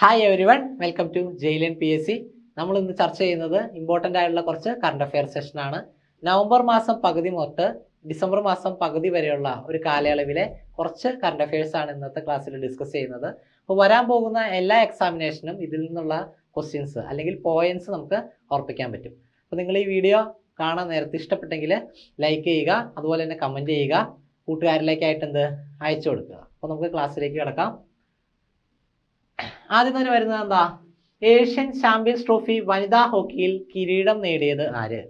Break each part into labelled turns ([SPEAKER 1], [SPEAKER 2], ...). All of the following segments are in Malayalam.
[SPEAKER 1] Hi everyone welcome to ജയിലൻ പി എസ് സി നമ്മൾ ഇന്ന് ചർച്ച ചെയ്യുന്നത് ഇമ്പോർട്ടന്റ് ആയിട്ടുള്ള കുറച്ച് കറണ്ട് അഫെയർ സെഷനാണ് നവംബർ മാസം പകുതി മുതൽ ഡിസംബർ മാസം പകുതി വരെയുള്ള ഒരു കാലയളവിലെ കുറച്ച് കറണ്ട് ആണ് ഇന്നത്തെ ക്ലാസ്സിൽ ഡിസ്കസ് ചെയ്യുന്നത്. അപ്പോൾ വരാൻ പോകുന്ന എല്ലാ എക്സാമിനേഷനും ഇതിൽ നിന്നുള്ള ക്വസ്റ്റ്യൻസ് അല്ലെങ്കിൽ പോയിന്റ്സ് നമുക്ക് ഓർപ്പിക്കാൻ പറ്റും. അപ്പോൾ നിങ്ങൾ ഈ വീഡിയോ കാണാൻ നേരത്തെ ഇഷ്ടപ്പെട്ടെങ്കിൽ ലൈക്ക് ചെയ്യുക അതുപോലെ തന്നെ കമന്റ് ചെയ്യുക. കൂട്ടുകാരിലേക്കായിട്ട് എന്ത്? അയച്ചു കൊടുക്കുക. അപ്പോൾ നമുക്ക് ക്ലാസ്സിലേക്ക് കിടക്കാം. ആദ്യം തന്നെ വരുന്നത് എന്താ? ഏഷ്യൻ ചാമ്പ്യൻസ് ട്രോഫി വനിതാ ഹോക്കിയിൽ കിരീടം നേടിയത് ആര്?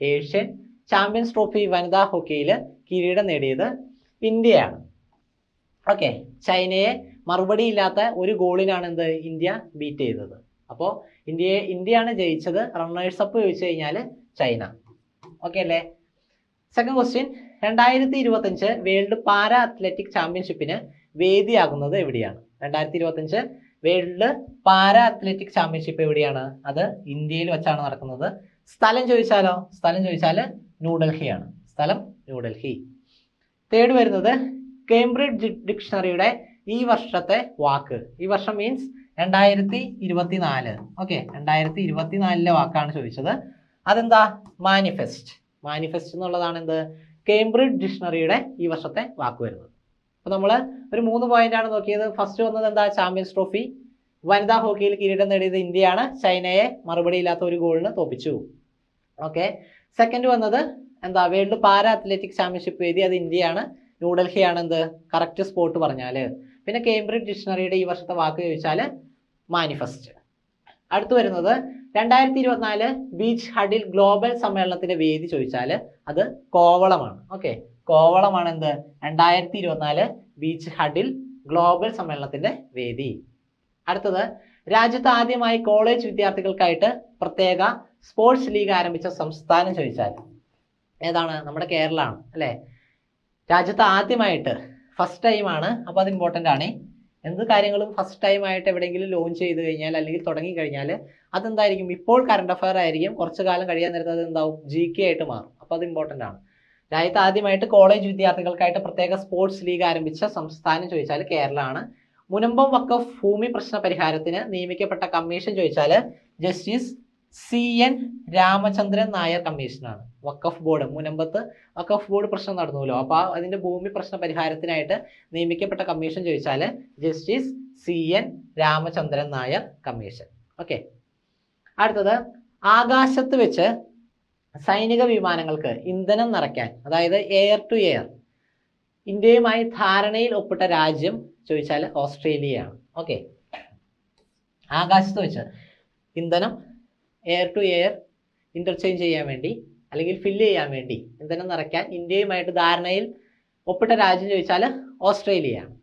[SPEAKER 1] ഏഷ്യൻ ചാമ്പ്യൻസ് ട്രോഫി വനിതാ ഹോക്കിയിൽ കിരീടം നേടിയത് ഇന്ത്യയാണ്. ഓക്കെ ചൈനയെ മറുപടി ഇല്ലാത്ത ഒരു ഗോളിനാണ് എന്ത്? ഇന്ത്യ ബീറ്റ് ചെയ്തത്. അപ്പോൾ ഇന്ത്യയെ ഇന്ത്യയാണ് ജയിച്ചത്. റണ്ണേഴ്സ് അപ്പ് ചോദിച്ചു കഴിഞ്ഞാൽ ചൈന. ഓക്കെ അല്ലേ? സെക്കൻഡ് ക്വസ്റ്റ്യൻ രണ്ടായിരത്തി ഇരുപത്തഞ്ച് വേൾഡ് പാരാ അത്ലറ്റിക് ചാമ്പ്യൻഷിപ്പിന് വേദിയാകുന്നത് എവിടെയാണ്? രണ്ടായിരത്തി ഇരുപത്തഞ്ച് വേൾഡ് പാരാ അത്ലറ്റിക് ചാമ്പ്യൻഷിപ്പ് എവിടെയാണ്? അത് ഇന്ത്യയിൽ വെച്ചാണ് നടക്കുന്നത്. സ്ഥലം ചോദിച്ചാലോ? സ്ഥലം ചോദിച്ചാൽ ന്യൂഡൽഹിയാണ് സ്ഥലം ന്യൂഡൽഹി തേർഡ് വരുന്നത് കേംബ്രിഡ്ജ് ഡിക്ഷണറിയുടെ ഈ വർഷത്തെ വാക്ക്. ഈ വർഷം മീൻസ് രണ്ടായിരത്തി ഇരുപത്തിനാല് ഓക്കെ രണ്ടായിരത്തി ഇരുപത്തിനാലിലെ വാക്കാണ് ചോദിച്ചത്. അതെന്താ? മാനിഫെസ്റ്റ്. മാനിഫെസ്റ്റ് എന്നുള്ളതാണ് എന്ത്? കേംബ്രിഡ്ജ് ഡിക്ഷണറിയുടെ ഈ വർഷത്തെ വാക്ക് വരുന്നത്. അപ്പോൾ നമ്മൾ ഒരു മൂന്ന് പോയിന്റ് ആണ് നോക്കിയത്. ഫസ്റ്റ് വന്നത് എന്താ? ചാമ്പ്യൻസ് ട്രോഫി വനിതാ ഹോക്കിയിൽ കിരീടം നേടിയത് ഇന്ത്യയാണ്. ചൈനയെ മറുപടി ഇല്ലാത്ത ഒരു ഗോളിന് തോപ്പിച്ചു. ഓക്കെ സെക്കൻഡ് വന്നത് എന്താ? വേൾഡ് പാരാ അത്ലറ്റിക് ചാമ്പ്യൻഷിപ്പ് വേദി അത് ഇന്ത്യയാണ്. ന്യൂഡൽഹിയാണ് എന്ത്? കറക്റ്റ് സ്പോട്ട് പറഞ്ഞാൽ പിന്നെ കേംബ്രിഡ്ജ് ഡിക്ഷണറിയുടെ ഈ വർഷത്തെ വാക്ക് ചോദിച്ചാൽ മാനിഫെസ്റ്റ് അടുത്തു വരുന്നത് രണ്ടായിരത്തി ഇരുപത്തിനാല് ബീച്ച് ഹഡിൽ ഗ്ലോബൽ സമ്മേളനത്തിന്റെ വേദി ചോദിച്ചാൽ അത് കോവളമാണ്. ഓക്കെ കോവളമാണ് എന്ത് രണ്ടായിരത്തി ഇരുപത്തിനാല് ബീച്ച് ഹഡിൽ ഗ്ലോബൽ സമ്മേളനത്തിന്റെ വേദി. അടുത്തത് രാജ്യത്ത് ആദ്യമായി കോളേജ് വിദ്യാർത്ഥികൾക്കായിട്ട് പ്രത്യേക സ്പോർട്സ് ലീഗ് ആരംഭിച്ച സംസ്ഥാനം ചോദിച്ചാൽ ഏതാണ്? നമ്മുടെ കേരളമാണ് അല്ലേ? രാജ്യത്ത് ആദ്യമായിട്ട് ഫസ്റ്റ് ടൈമാണ് അപ്പോൾ അത് ഇമ്പോർട്ടന്റ് ആണ്. എന്ത് കാര്യങ്ങളും ഫസ്റ്റ് ടൈം ആയിട്ട് എവിടെയെങ്കിലും ലോഞ്ച് ചെയ്ത് കഴിഞ്ഞാൽ അല്ലെങ്കിൽ തുടങ്ങി കഴിഞ്ഞാൽ അതെന്തായിരിക്കും? ഇപ്പോൾ കറണ്ട് അഫയർ ആയിരിക്കും. കുറച്ച് കാലം കഴിയാൻ നേരത്തെ അത് എന്താവും ജി കെ ആയിട്ട് മാറും. അപ്പോൾ അത് ഇമ്പോർട്ടന്റ് ആണ്. രാജ്യത്ത് ആദ്യമായിട്ട് കോളേജ് വിദ്യാർത്ഥികൾക്കായിട്ട് പ്രത്യേക സ്പോർട്സ് ലീഗ് ആരംഭിച്ച സംസ്ഥാനം ചോദിച്ചാൽ കേരളമാണ്. മുനമ്പം വക്കഫ് ഭൂമി പ്രശ്ന പരിഹാരത്തിന് നിയമിക്കപ്പെട്ട കമ്മീഷൻ ചോദിച്ചാൽ justice C N Ramachandran Nair കമ്മീഷനാണ് വക്കഫ് ബോർഡ് മുനമ്പത്ത് വക്കഫ് ബോർഡ് പ്രശ്നം നടന്നുവല്ലോ. അപ്പോൾ അതിന്റെ ഭൂമി പ്രശ്ന പരിഹാരത്തിനായിട്ട് നിയമിക്കപ്പെട്ട കമ്മീഷൻ ചോദിച്ചാൽ justice C N Ramachandran Nair commission okay അടുത്തത് ആകാശത്ത് വെച്ച് സൈനിക വിമാനങ്ങൾക്ക് ഇന്ധനം നിറയ്ക്കാൻ അതായത് എയർ ടു എയർ ഇന്ത്യയുമായി ധാരണയിൽ ഒപ്പിട്ട രാജ്യം ചോദിച്ചാൽ ഓസ്ട്രേലിയയാണ്. ഓക്കെ ആകാശത്ത് വെച്ച് ഇന്ധനം എയർ ടു എയർ ഇന്റർചേഞ്ച് ചെയ്യാൻ വേണ്ടി അല്ലെങ്കിൽ ഫില്ല് ചെയ്യാൻ വേണ്ടി ഇന്ധനം നിറയ്ക്കാൻ ഇന്ത്യയുമായിട്ട് ധാരണയിൽ ഒപ്പിട്ട രാജ്യം ചോദിച്ചാൽ ഓസ്ട്രേലിയയാണ്.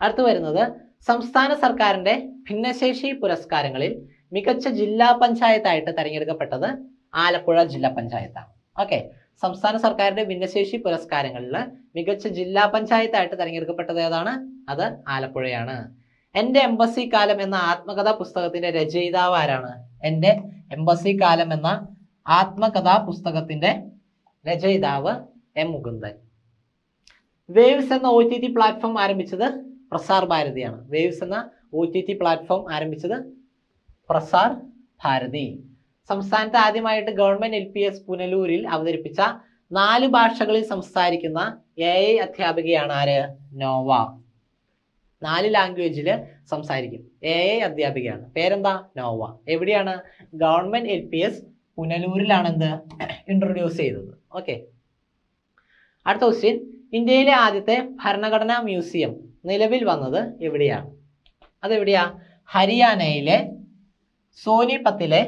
[SPEAKER 1] അടുത്ത് വരുന്നത് സംസ്ഥാന സർക്കാരിന്റെ ഭിന്നശേഷി പുരസ്കാരങ്ങളിൽ മികച്ച ജില്ലാ പഞ്ചായത്തായിട്ട് തിരഞ്ഞെടുക്കപ്പെട്ടത് ആലപ്പുഴ ജില്ലാ പഞ്ചായത്താണ്. ഓക്കെ സംസ്ഥാന സർക്കാരിന്റെ ഭിന്നശേഷി പുരസ്കാരങ്ങളിൽ മികച്ച ജില്ലാ പഞ്ചായത്തായിട്ട് തിരഞ്ഞെടുക്കപ്പെട്ടത് ഏതാണ്? അത് ആലപ്പുഴയാണ്. എന്റെ എംബസി കാലം എന്ന ആത്മകഥാ പുസ്തകത്തിന്റെ രചയിതാവ് ആരാണ്? എന്റെ എംബസി കാലം എന്ന ആത്മകഥാ പുസ്തകത്തിന്റെ രചയിതാവ് എം മുകുന്ദൻ. വേവ്സ് എന്ന ഒ ടി ടി പ്ലാറ്റ്ഫോം ആരംഭിച്ചത് പ്രസാർ ഭാരതിയാണ്. വേവ്സ് എന്ന ഒ ടി ടി പ്ലാറ്റ്ഫോം ആരംഭിച്ചത് പ്രസാർ ഭാരതി. സംസ്ഥാനത്ത് ആദ്യമായിട്ട് ഗവൺമെന്റ് എൽ പി എസ് പുനലൂരിൽ അവതരിപ്പിച്ച നാല് ഭാഷകളിൽ സംസാരിക്കുന്ന എ ഐ അധ്യാപികയാണ് ആര്? നോവ. നാല് ലാംഗ്വേജിൽ സംസാരിക്കും. എ ഐ അധ്യാപികയാണ്. പേരെന്താ? നോവ. എവിടെയാണ്? ഗവൺമെന്റ് എൽ പി എസ് പുനലൂരിലാണ് എന്ത് ഇൻട്രൊഡ്യൂസ് ചെയ്തത്. ഓക്കെ അടുത്ത ക്വസ്റ്റ്യൻ ഇന്ത്യയിലെ ആദ്യത്തെ ഭരണഘടനാ മ്യൂസിയം നിലവിൽ വന്നത് എവിടെയാണ്? അതെവിടെയാ? ഹരിയാനയിലെ സോനിപത്തിലെ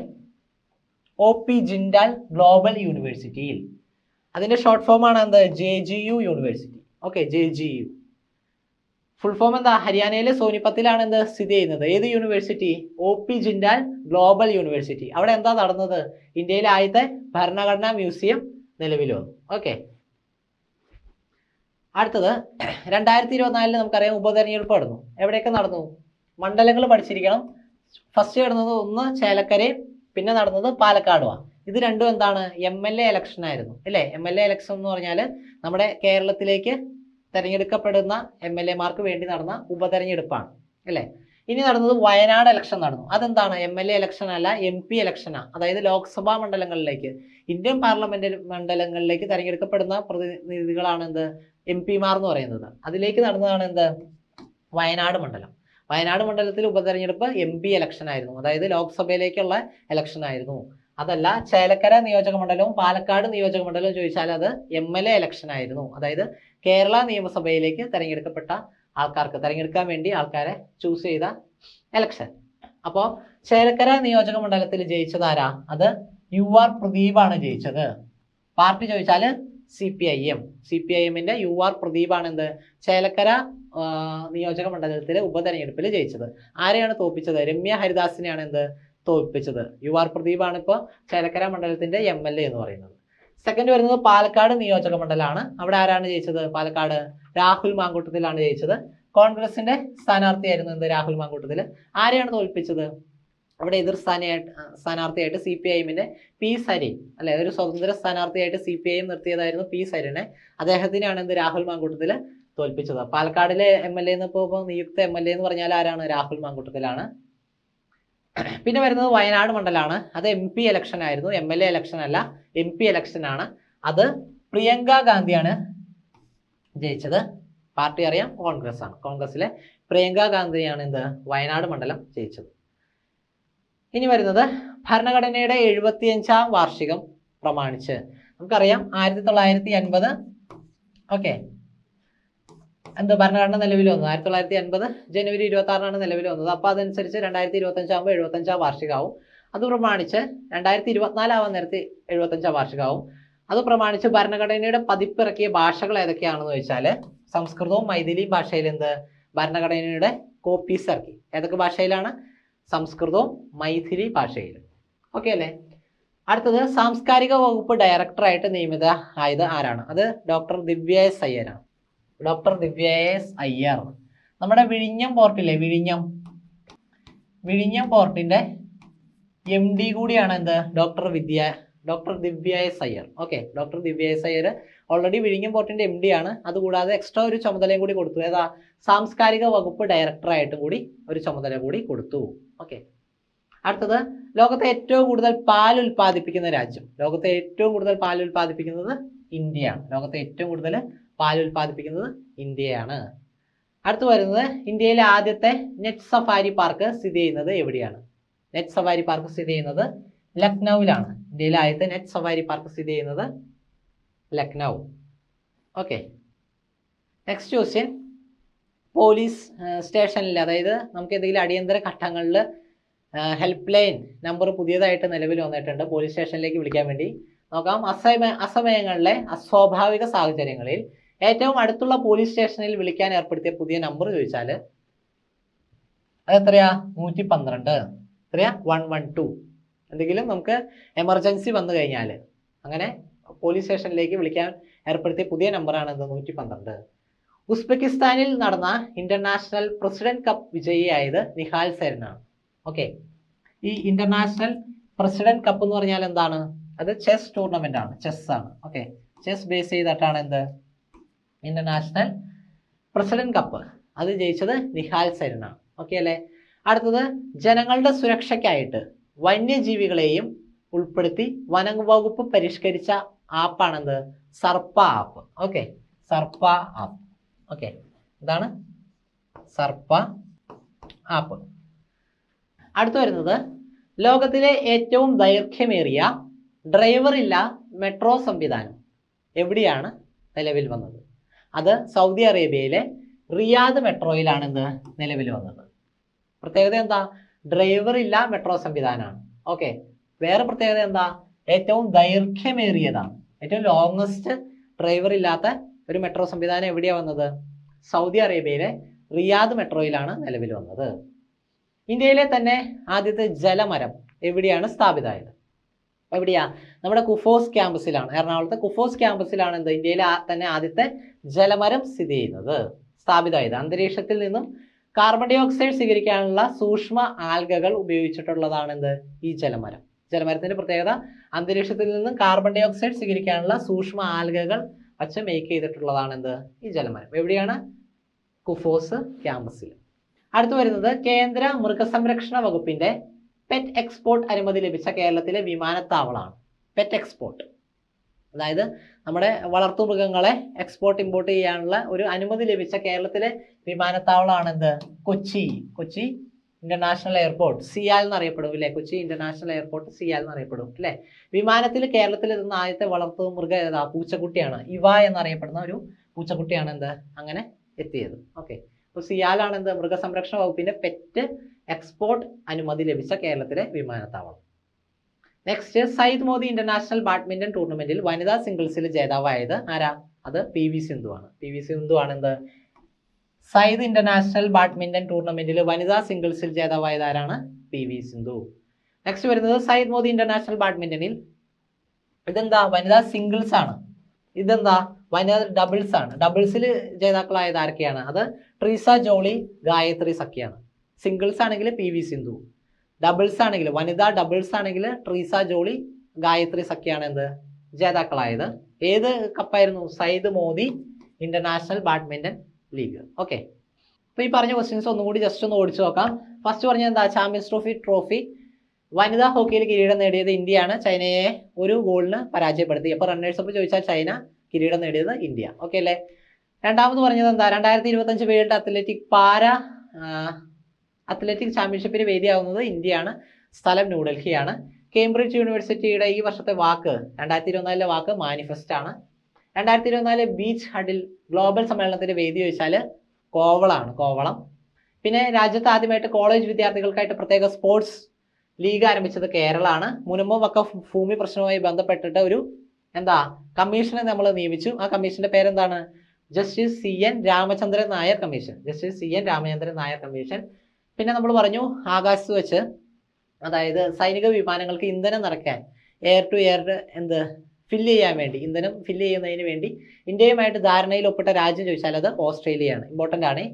[SPEAKER 1] ഒ പി ജിൻഡാൽ ഗ്ലോബൽ യൂണിവേഴ്സിറ്റിയിൽ അതിന്റെ ഷോർട്ട് ഫോം ആണ് എന്ത്? J G U university okay J G U full form എന്താ? ഹരിയാനയിലെ സോനിപത്തിലാണ് എന്ത് സ്ഥിതി ചെയ്യുന്നത്? ഏത് university O P Jindal global university അവിടെ എന്താ നടന്നത്? ഇന്ത്യയിലെ ആദ്യത്തെ ഭരണഘടനാ മ്യൂസിയം നിലവിൽ വന്നു. ഓക്കെ അടുത്തത് രണ്ടായിരത്തി ഇരുപത്തിനാലിൽ നമുക്കറിയാം ഉപതെരഞ്ഞെടുപ്പ് നടന്നു. എവിടെയൊക്കെ നടന്നു? മണ്ഡലങ്ങൾ പഠിച്ചിരിക്കണം. ഫസ്റ്റ് നടന്നത് ഒന്ന് ചേലക്കരയും പിന്നെ നടന്നത് പാലക്കാടുമാണ് ഇത് രണ്ടും എന്താണ്? എം എൽ എ ഇലക്ഷൻ ആയിരുന്നു. അല്ലേ? എം എൽ എ ഇലക്ഷൻ എന്ന് പറഞ്ഞാൽ നമ്മുടെ കേരളത്തിലേക്ക് തെരഞ്ഞെടുക്കപ്പെടുന്ന എം എൽ എമാർക്ക് വേണ്ടി നടന്ന ഉപതെരഞ്ഞെടുപ്പാണ്. അല്ലേ? ഇനി നടന്നത് വയനാട് ഇലക്ഷൻ നടന്നു. അതെന്താണ്? എം എൽ എ ഇലക്ഷൻ അല്ല എം പി ഇലക്ഷനാണ് അതായത് ലോക്സഭാ മണ്ഡലങ്ങളിലേക്ക്. ഇന്ത്യൻ പാർലമെന്റ് മണ്ഡലങ്ങളിലേക്ക് തെരഞ്ഞെടുക്കപ്പെടുന്ന പ്രതിനിധികളാണ് എന്ത്? എം പിമാർ എന്ന് പറയുന്നത്. അതിലേക്ക് നടന്നതാണ് എന്ത്? വയനാട് മണ്ഡലം. വയനാട് മണ്ഡലത്തിൽ ഉപതെരഞ്ഞെടുപ്പ് എം പി ഇലക്ഷൻ ആയിരുന്നു. അതായത് ലോക്സഭയിലേക്കുള്ള ഇലക്ഷൻ ആയിരുന്നു. അതല്ല ചേലക്കര നിയോജക മണ്ഡലവും പാലക്കാട് നിയോജക മണ്ഡലവും ചോദിച്ചാൽ അത് എം എൽ എ ഇലക്ഷൻ ആയിരുന്നു. അതായത് കേരള നിയമസഭയിലേക്ക് തിരഞ്ഞെടുക്കപ്പെട്ട ആൾക്കാർക്ക് തിരഞ്ഞെടുക്കാൻ വേണ്ടി ആൾക്കാരെ ചൂസ് ചെയ്ത ഇലക്ഷൻ അപ്പോൾ ചേലക്കര നിയോജക മണ്ഡലത്തിൽ ജയിച്ചത് ആരാ? അത് യു ആർ പ്രദീപാണ് ജയിച്ചത്. പാർട്ടി ചോദിച്ചാൽ C P I M. C P I എമ്മിന്റെ യു ആർ പ്രദീപാണ് എന്ത് ചേലക്കര നിയോജക മണ്ഡലത്തിലെ ഉപതെരഞ്ഞെടുപ്പിൽ ജയിച്ചത്. ആരെയാണ് തോൽപ്പിച്ചത് രമ്യ ഹരിദാസിനെയാണ് എന്ത് തോൽപ്പിച്ചത്? യു ആർ പ്രദീപാണ് ഇപ്പോൾ ചേലക്കര മണ്ഡലത്തിന്റെ എം എൽ എ എന്ന് പറയുന്നത്. സെക്കൻഡ് വരുന്നത് പാലക്കാട് നിയോജക മണ്ഡലമാണ് അവിടെ ആരാണ് ജയിച്ചത്? പാലക്കാട് രാഹുൽ മാങ്കൂട്ടത്തിലാണ് ജയിച്ചത്. കോൺഗ്രസിന്റെ സ്ഥാനാർത്ഥിയായിരുന്നു എന്ത് രാഹുൽ മാങ്കൂട്ടത്തിൽ ആരെയാണ് തോൽപ്പിച്ചത്? അവിടെ എതിർ സ്ഥാനയായിട്ട് സ്ഥാനാർത്ഥിയായിട്ട് സി പി ഐ എമ്മിന്റെ പി സരീൻ. അല്ലെ ഒരു സ്വതന്ത്ര സ്ഥാനാർത്ഥിയായിട്ട് സി പി ഐ എം നിർത്തിയതായിരുന്നു പി സരിനെ. അദ്ദേഹത്തിനെയാണ് എന്ത് രാഹുൽ മാങ്കൂട്ടത്തിൽ തോൽപ്പിച്ചത്. പാലക്കാടിലെ എം എൽ എ എന്ന് ഇപ്പോൾ നിയുക്ത എം എൽ എ എന്ന് പറഞ്ഞാൽ ആരാണ്? രാഹുൽ മാങ്കുട്ടത്തിലാണ്. പിന്നെ വരുന്നത് വയനാട് മണ്ഡലമാണ് അത് എം പി ഇലക്ഷൻ ആയിരുന്നു. എം എൽ എ ഇലക്ഷൻ അല്ല എം പി ആണ്. അത് പ്രിയങ്ക ഗാന്ധിയാണ് ജയിച്ചത്. പാർട്ടി അറിയാം കോൺഗ്രസ് ആണ്. കോൺഗ്രസിലെ പ്രിയങ്ക ഗാന്ധിയാണ് എന്ത്? വയനാട് മണ്ഡലം ജയിച്ചത്. ഇനി വരുന്നത് ഭരണഘടനയുടെ എഴുപത്തിയഞ്ചാം വാർഷികം പ്രമാണിച്ച്. നമുക്കറിയാം ആയിരത്തി തൊള്ളായിരത്തി അൻപത്. ഓക്കെ. എന്ത് ഭരണഘടന നിലവിൽ വന്നത് ആയിരത്തി തൊള്ളായിരത്തി അൻപത് ജനുവരി ഇരുപത്തി ആറിനാണ് നിലവിൽ വന്നത്. അപ്പോൾ അതനുസരിച്ച് രണ്ടായിരത്തി ഇരുപത്തഞ്ചാകുമ്പോൾ എഴുപത്തഞ്ചാം വാർഷികമാവും അത് പ്രമാണിച്ച് രണ്ടായിരത്തി ഇരുപത്തിനാലാവാൻ നേരത്തെ എഴുപത്തഞ്ചാം വാർഷികമാവും അത് പ്രമാണിച്ച് ഭരണഘടനയുടെ പതിപ്പിറക്കിയ ഭാഷകൾ ഏതൊക്കെയാണെന്ന് ചോദിച്ചാൽ സംസ്കൃതവും മൈഥിലി ഭാഷയിൽ എന്ത്? ഭരണഘടനയുടെ കോപ്പീസ് ഇറക്കി. ഏതൊക്കെ ഭാഷയിലാണ്? സംസ്കൃതവും മൈഥിലി ഭാഷയിൽ ഓക്കെ അല്ലേ? അടുത്തത് സാംസ്കാരിക വകുപ്പ് ഡയറക്ടറായിട്ട് നിയമിത ആയത് ആരാണ്? അത് ഡോക്ടർ ദിവ്യ എസ് അയ്യരാണ്. Doctor Divya S Iyer. നമ്മുടെ വിഴിഞ്ഞം പോർട്ടില്ലേ വിഴിഞ്ഞം വിഴിഞ്ഞം പോർട്ടിന്റെ എം ഡി കൂടിയാണ് എന്ത്? Doctor Vidya doctor Divya S Iyer. Okay doctor Divya S Iyer already വിഴിഞ്ഞം പോർട്ടിന്റെ എം ഡി ആണ്. അതുകൂടാതെ എക്സ്ട്രാ ഒരു ചുമതലയും കൂടി കൊടുത്തു. ഏതാ? സാംസ്കാരിക വകുപ്പ് ഡയറക്ടറായിട്ട് കൂടി ഒരു ചുമതല കൂടി കൊടുത്തു. ഓക്കെ അടുത്തത് ലോകത്തെ ഏറ്റവും കൂടുതൽ പാൽ ഉൽപ്പാദിപ്പിക്കുന്ന രാജ്യം. ലോകത്തെ ഏറ്റവും കൂടുതൽ പാൽ ഉൽപ്പാദിപ്പിക്കുന്നത് ഇന്ത്യയാണ്. ലോകത്തെ ഏറ്റവും കൂടുതൽ പാൽ ഉൽപ്പാദിപ്പിക്കുന്നത് ഇന്ത്യയാണ്. അടുത്ത് വരുന്നത് ഇന്ത്യയിലെ ആദ്യത്തെ നെറ്റ് സഫാരി പാർക്ക് സ്ഥിതി ചെയ്യുന്നത് എവിടെയാണ്? നെറ്റ് സഫാരി പാർക്ക് സ്ഥിതി ചെയ്യുന്നത് ലക്നൌവിലാണ്. ഇന്ത്യയിലെ ആദ്യത്തെ നെറ്റ് സഫാരി പാർക്ക് സ്ഥിതി ചെയ്യുന്നത് Lucknow. Okay. Next question police സ്റ്റേഷനിൽ അതായത് നമുക്ക് എന്തെങ്കിലും അടിയന്തര ഘട്ടങ്ങളിൽ ഹെൽപ്പ് ലൈൻ നമ്പർ പുതിയതായിട്ട് നിലവിൽ വന്നിട്ടുണ്ട്. പോലീസ് സ്റ്റേഷനിലേക്ക് വിളിക്കാൻ വേണ്ടി. നോക്കാം. അസമയ അസമയങ്ങളിലെ അസ്വാഭാവിക സാഹചര്യങ്ങളിൽ ഏറ്റവും അടുത്തുള്ള പോലീസ് സ്റ്റേഷനിൽ വിളിക്കാൻ ഏർപ്പെടുത്തിയ പുതിയ നമ്പർ ചോദിച്ചാൽ അതെത്രയാ? നൂറ്റി പന്ത്രണ്ട് എത്രയാ? വൺ വൺ ടു എന്തെങ്കിലും നമുക്ക് എമർജൻസി വന്നു കഴിഞ്ഞാൽ അങ്ങനെ പോലീസ് സ്റ്റേഷനിലേക്ക് വിളിക്കാൻ ഏർപ്പെടുത്തിയ പുതിയ നമ്പറാണ് എന്ത് നൂറ്റി പന്ത്രണ്ട് ഉസ്ബെക്കിസ്ഥാനിൽ നടന്ന ഇന്റർനാഷണൽ പ്രസിഡന്റ് കപ്പ് വിജയിയായത് നിഹാൽ സേനാണ്. ഓക്കെ ഈ ഇന്റർനാഷണൽ പ്രസിഡന്റ് കപ്പ് എന്ന് പറഞ്ഞാൽ എന്താണ്? അത് ചെസ് ടൂർണമെന്റ് ആണ്. ചെസ് ആണ്. ഓക്കെ ചെസ് ബേസ് ചെയ്തിട്ടാണ് എന്ത്? ഇന്റർനാഷണൽ പ്രസിഡന്റ് കപ്പ് അത് ജയിച്ചത് നിഹാൽ സേരനാണ് ഓക്കെ അല്ലേ? അടുത്തത് ജനങ്ങളുടെ സുരക്ഷയ്ക്കായിട്ട് വന്യജീവികളെയും ഉൾപ്പെടുത്തി വനം വകുപ്പ് പരിഷ്കരിച്ച ആപ്പാണെന്ത് Sarpa app okay Sarpa app okay ഇതാണ് സർപ്പ ആപ്പ് അടുത്തു വരുന്നത് ലോകത്തിലെ ഏറ്റവും ദൈർഘ്യമേറിയ ഡ്രൈവർ ഇല്ല മെട്രോ സംവിധാനം. എവിടെയാണ് നിലവിൽ വന്നത്? അത് സൗദി അറേബ്യയിലെ റിയാദ് മെട്രോയിലാണ് ഇന്ന് നിലവിൽ വന്നത്. പ്രത്യേകത എന്താ? ഡ്രൈവർ ഇല്ല മെട്രോ സംവിധാനമാണ്. ഓക്കെ. വേറെ പ്രത്യേകത എന്താ? ഏറ്റവും ദൈർഘ്യമേറിയതാണ്. ഏറ്റവും ലോങ്സ്റ്റ് ഡ്രൈവർ ഇല്ലാത്ത ഒരു മെട്രോ സംവിധാനം എവിടെയാണ് വന്നത്? സൗദി അറേബ്യയിലെ റിയാദ് മെട്രോയിലാണ് നിലവിൽ വന്നത്. ഇന്ത്യയിലെ തന്നെ ആദ്യത്തെ ജലമരം എവിടെയാണ് സ്ഥാപിതമായത്? എവിടെയാ? നമ്മുടെ കുഫോസ് ക്യാമ്പസിലാണ്. എറണാകുളത്തെ കുഫോസ് ക്യാമ്പസിലാണ് എന്ത്? ഇന്ത്യയിലെ തന്നെ ആദ്യത്തെ ജലമരം സ്ഥിതി ചെയ്യുന്നത്. സ്ഥാപിതമായത്. അന്തരീക്ഷത്തിൽ നിന്നും കാർബൺ ഡൈ ഓക്സൈഡ് സ്വീകരിക്കാനുള്ള സൂക്ഷ്മ ആൽഗകൾ ഉപയോഗിച്ചിട്ടുള്ളതാണ് എന്ത്? ഈ ജലമരം. ജലമരത്തിന്റെ പ്രത്യേകത അന്തരീക്ഷത്തിൽ നിന്നും കാർബൺ ഡൈ ഓക്സൈഡ് സ്വീകരിക്കാനുള്ള സൂക്ഷ്മ ആൽഗകൾ വച്ച് മേക്ക് ചെയ്തിട്ടുള്ളതാണ് എന്ത്? ഈ ജലമരം. എവിടെയാണ്? കുഫോസ് ക്യാമ്പസിൽ. അടുത്തു വരുന്നത് കേന്ദ്ര മൃഗസംരക്ഷണ വകുപ്പിന്റെ പെറ്റ് എക്സ്പോർട്ട് അനുമതി ലഭിച്ച കേരളത്തിലെ വിമാനത്താവളമാണ്. പെറ്റ് എക്സ്പോർട്ട് അതായത് നമ്മുടെ വളർത്തുമൃഗങ്ങളെ എക്സ്പോർട്ട് ഇമ്പോർട്ട് ചെയ്യാനുള്ള ഒരു അനുമതി ലഭിച്ച കേരളത്തിലെ വിമാനത്താവളമാണ് എന്ത് കൊച്ചി. കൊച്ചി ഇന്റർനാഷണൽ എയർപോർട്ട് സിയാൽ എന്നറിയപ്പെടും അല്ലേ കൊച്ചി ഇന്റർനാഷണൽ എയർപോർട്ട് സിയാൽ എന്നറിയപ്പെടും അല്ലേ? വിമാനത്തിൽ കേരളത്തിൽ എത്തുന്ന ആദ്യത്തെ വളർത്തു മൃഗ ഏതാ? പൂച്ചക്കുട്ടിയാണ്. ഇവ എന്നറിയപ്പെടുന്ന ഒരു പൂച്ചക്കുട്ടിയാണ് എന്ത്? അങ്ങനെ എത്തിയത്. ഓക്കെ അപ്പോൾ സിയാലാണ് എന്ത് മൃഗസംരക്ഷണ വകുപ്പിന്റെ പെറ്റ് എക്സ്പോർട്ട് അനുമതി ലഭിച്ച കേരളത്തിലെ വിമാനത്താവളം. Next Syed Modi international badminton ടൂർണമെന്റിൽ വനിതാ സിംഗിൾസിൽ ജേതാവായത് ആരാ? അത് പി വി സിന്ധു ആണ്. പി വി സിന്ധു ആണ് എന്ത്? സയ്യിദ് ഇന്റർനാഷണൽ ബാഡ്മിന്റൺ ടൂർണമെന്റിൽ വനിതാ സിംഗിൾസിൽ ജേതാവായത് ആരാണ്? P V Sindhu. നെക്സ്റ്റ് വരുന്നത് സയ്യിദ് മോദി ഇന്റർനാഷണൽ ബാഡ്മിന്റണിൽ ഇതെന്താ? വനിതാ സിംഗിൾസ് ആണ്. ഇതെന്താ? വനിതാ ഡബിൾസ് ആണ്. ഡബിൾസിൽ ജേതാക്കളായത് ആരൊക്കെയാണ്? അത് ട്രീസ ജോളി ഗായത്രി സഖ്യാണ്. സിംഗിൾസ് ആണെങ്കിൽ പി വി സിന്ധു ഡബിൾസ് ആണെങ്കിൽ വനിതാ ഡബിൾസ് ആണെങ്കിൽ ട്രീസ ജോളി ഗായത്രി സഖ്യാണ് എന്ത്? ജേതാക്കളായത്. ഏത് കപ്പായിരുന്നു Syed Modi international badminton league okay അപ്പോൾ ഈ പറഞ്ഞ ക്വസ്റ്റ്യൻസ് ഒന്നുകൂടി ജസ്റ്റ് ഒന്ന് ഓടിച്ചു നോക്കാം. ഫസ്റ്റ് പറഞ്ഞ എന്താ? ചാമ്പ്യൻസ് ട്രോഫി ട്രോഫി വനിതാ ഹോക്കിയിൽ കിരീടം നേടിയത് ഇന്ത്യയാണ്. ചൈനയെ ഒരു ഗോളിന് പരാജയപ്പെടുത്തി. അപ്പോൾ റണ്ണേഴ്സ് അപ്പ് ചോദിച്ചാൽ ചൈന കിരീടം നേടിയത് ഇന്ത്യ. ഓക്കെ അല്ലേ? രണ്ടാമത് പറഞ്ഞത് എന്താ? രണ്ടായിരത്തി ഇരുപത്തഞ്ച് വേൾഡ് അത്ലറ്റിക് പാര അത്ലറ്റിക് ചാമ്പ്യൻഷിപ്പിന് വേദിയാവുന്നത് ഇന്ത്യയാണ്. സ്ഥലം ന്യൂഡൽഹിയാണ് കേംബ്രിഡ്ജ് യൂണിവേഴ്സിറ്റിയുടെ ഈ വർഷത്തെ വാക്ക് രണ്ടായിരത്തി ഇരുപത്തിനാലിലെ വാക്ക് മാനിഫെസ്റ്റ് ആണ്. രണ്ടായിരത്തി ഇരുപത്തിനാല് ബീച്ച് ഹഡിൽ ഗ്ലോബൽ സമ്മേളനത്തിന്റെ വേദി ചോദിച്ചാൽ കോവളാണ് കോവളം. പിന്നെ രാജ്യത്ത് ആദ്യമായിട്ട് കോളേജ് വിദ്യാർത്ഥികൾക്കായിട്ട് പ്രത്യേക സ്പോർട്സ് ലീഗ് ആരംഭിച്ചത് കേരളമാണ് മുനമ്പം വക്കഫ് ഭൂമി പ്രശ്നവുമായി ബന്ധപ്പെട്ടിട്ട് ഒരു എന്താ കമ്മീഷനെ നമ്മൾ നിയമിച്ചു. ആ കമ്മീഷന്റെ പേരെന്താണ്? Justice C N Ramachandran Nair commission justice C N Ramachandran Nair commission പിന്നെ നമ്മൾ പറഞ്ഞു ആകാശത്ത് വെച്ച് അതായത് സൈനിക വിമാനങ്ങൾക്ക് ഇന്ധനം നിറയ്ക്കാൻ എയർ ടു എയർ എന്ത് ഫില്ല് ചെയ്യാൻ വേണ്ടി ഇന്ധനം ഫില്ല് ചെയ്യുന്നതിന് വേണ്ടി ഇന്ത്യയുമായിട്ട് ധാരണയിൽ ഒപ്പിട്ട രാജ്യം ചോദിച്ചാൽ അത് ഓസ്ട്രേലിയയാണ് ഇമ്പോർട്ടന്റ് ആണ്.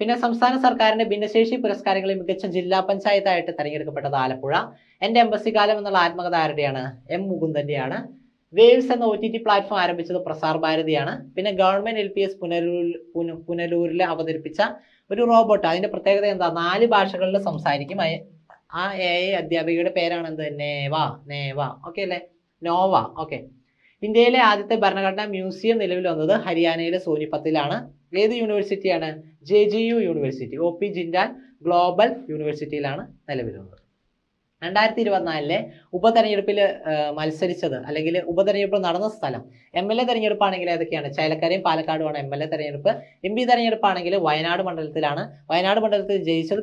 [SPEAKER 1] പിന്നെ സംസ്ഥാന സർക്കാരിന്റെ ഭിന്നശേഷി പുരസ്കാരങ്ങളിൽ മികച്ച ജില്ലാ പഞ്ചായത്തായിട്ട് തിരഞ്ഞെടുക്കപ്പെട്ടത് ആലപ്പുഴ. എന്റെ എംബസി കാലം എന്നുള്ള ആത്മകഥ ആരുടെയാണ്? എം മുകുന്ദന്റെയാണ്. വേവ്സ് എന്ന ഒ ടി ടി പ്ലാറ്റ്ഫോം ആരംഭിച്ചത് പ്രസാർ ഭാരതിയാണ്. പിന്നെ government L P S Punarur പുനലൂരിൽ അവതരിപ്പിച്ച ഒരു റോബോട്ട്. അതിന്റെ പ്രത്യേകത എന്താ? നാല് ഭാഷകളിൽ സംസാരിക്കും. ആ എ അധ്യാപികയുടെ പേരാണ് എന്ത്? നേവ. നേവ. ഓക്കെ അല്ലേ? നോവ. ഓക്കെ ഇന്ത്യയിലെ ആദ്യത്തെ ഭരണഘടനാ മ്യൂസിയം നിലവിൽ വന്നത് ഹരിയാനയിലെ സോനിപ്പത്തിലാണ് ഏത് യൂണിവേഴ്സിറ്റിയാണ് J G U university O P Jindal global യൂണിവേഴ്സിറ്റിയിലാണ് നിലവിൽ വന്നത്. രണ്ടായിരത്തി ഇരുപത്തിനാലിലെ ഉപതെരഞ്ഞെടുപ്പിൽ മത്സരിച്ചത് അല്ലെങ്കിൽ ഉപതെരഞ്ഞെടുപ്പ് നടന്ന സ്ഥലം. എം എൽ എ തെരഞ്ഞെടുപ്പാണെങ്കിൽ ഏതൊക്കെയാണ്? ചൈലക്കരയും പാലക്കാടുമാണ് എം എൽ എ തെരഞ്ഞെടുപ്പ്. എം പി തെരഞ്ഞെടുപ്പാണെങ്കിൽ വയനാട് മണ്ഡലത്തിലാണ്. വയനാട് മണ്ഡലത്തിൽ ജയിച്ചത്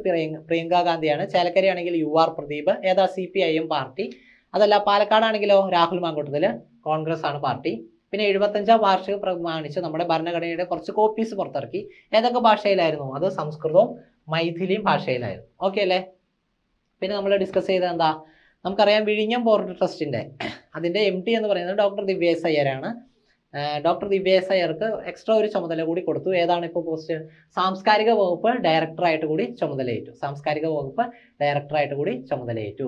[SPEAKER 1] പ്രിയങ്ക ഗാന്ധിയാണ്. ചൈലക്കരയാണെങ്കിൽ യു ആർ പ്രദീപ് ഏതാ C P I M party. അതല്ല പാലക്കാടാണെങ്കിലോ രാഹുൽ മാങ്കൂട്ടത്തിൽ കോൺഗ്രസ് ആണ് പാർട്ടി. പിന്നെ എഴുപത്തഞ്ചാം വാർഷിക പ്രമാണിച്ച് നമ്മുടെ ഭരണഘടനയുടെ കുറച്ച് കോപ്പീസ് പുറത്തിറക്കി. ഏതൊക്കെ ഭാഷയിലായിരുന്നു? അത് സംസ്കൃതവും മൈഥിലിയും ഭാഷയിലായിരുന്നു. ഓക്കെ അല്ലേ? പിന്നെ നമ്മൾ ഡിസ്കസ് ചെയ്ത എന്താ നമുക്കറിയാം വിഴിഞ്ഞം പോർട്ട് ട്രസ്റ്റിന്റെ അതിന്റെ എം ടി എന്ന് പറയുന്നത് ഡോക്ടർ ദിവ്യേസ് അയ്യരാണ്. ഡോക്ടർ ദിവ്യേസ് അയ്യർക്ക് എക്സ്ട്രാ ഒരു ചുമതല കൂടി കൊടുത്തു. ഏതാണ് ഇപ്പോൾ പോസ്റ്റ് സാംസ്കാരിക വകുപ്പ് ഡയറക്ടറായിട്ട് കൂടി ചുമതലയേറ്റു. സാംസ്കാരിക വകുപ്പ് ഡയറക്ടറായിട്ട് കൂടി ചുമതലയേറ്റു.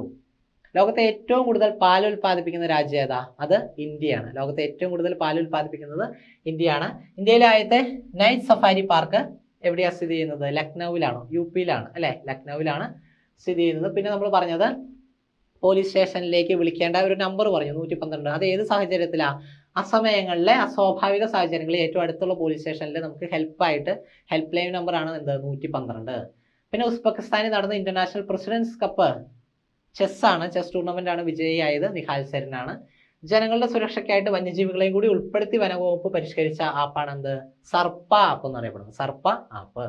[SPEAKER 1] ലോകത്തെ ഏറ്റവും കൂടുതൽ പാൽ ഉൽപ്പാദിപ്പിക്കുന്ന രാജ്യം ഏതാ? അത് ഇന്ത്യയാണ്. ലോകത്തെ ഏറ്റവും കൂടുതൽ പാൽ ഉൽപ്പാദിപ്പിക്കുന്നത് ഇന്ത്യയാണ്. ഇന്ത്യയിലെ ആദ്യത്തെ നൈറ്റ് സഫാരി പാർക്ക് എവിടെയാണ് സ്ഥിതി ചെയ്യുന്നത്? ലക്നൌവിലാണോ? യു പിയിലാണ് അല്ലേ? ലക്നൌവിലാണ്. സ്ഥിതി ചെയ്യുന്നത്. പിന്നെ നമ്മൾ പറഞ്ഞത് പോലീസ് സ്റ്റേഷനിലേക്ക് വിളിക്കേണ്ട ഒരു നമ്പർ പറഞ്ഞു നൂറ്റി പന്ത്രണ്ട് അത് ഏത് സാഹചര്യത്തിലാണ് അസമയങ്ങളിലെ അസ്വാഭാവിക സാഹചര്യങ്ങളിൽ ഏറ്റവും അടുത്തുള്ള പോലീസ് സ്റ്റേഷനിൽ നമുക്ക് ഹെൽപ്പായിട്ട് ഹെൽപ്പ് ലൈൻ നമ്പറാണ് എന്ത്? നൂറ്റി പന്ത്രണ്ട് പിന്നെ ഉസ്ബെക്കിസ്ഥാനിൽ നടന്ന ഇന്റർനാഷണൽ പ്രസിഡൻസ് കപ്പ് ചെസ്സാണ് ചെസ് ടൂർണമെന്റ് ആണ് വിജയിയായത് നിഹാൽ സെരനാണ്. ജനങ്ങളുടെ സുരക്ഷയ്ക്കായിട്ട് വന്യജീവികളെയും കൂടി ഉൾപ്പെടുത്തി വനവകുപ്പ് പരിഷ്കരിച്ച ആപ്പാണ് എന്ത്? സർപ്പ ആപ്പ് എന്നറിയപ്പെടുന്നത്. സർപ്പ ആപ്പ്